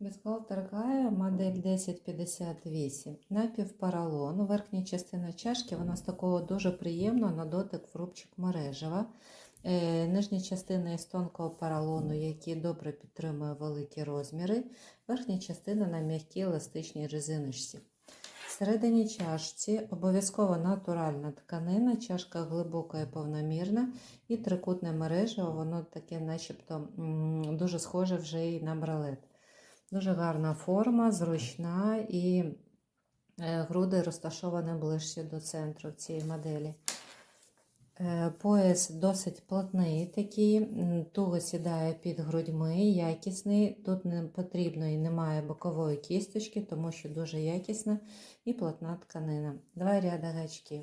Бюстгальтер Гая, модель 1058. Напівпаралон. Верхня частина чашки вона з такого дуже приємного на дотик фрубчик мережева. Е, Нижня частина із тонкого поролону, який добре підтримує великі розміри. Верхня частина на м'якій еластичній резиночці. Всередині чашці обов'язково натуральна тканина, чашка глибока і повномірна, і трикутне мережево, воно таке, начебто, дуже схоже вже і на бралет. Дуже гарна форма, зручна і е, груди розташовані ближче до центру цієї моделі. Е, Пояс досить плотний, такий, туго сідає під грудьми, якісний. Тут не потрібно і немає бокової кісточки, тому що дуже якісна і плотна тканина. Два ряди гачків.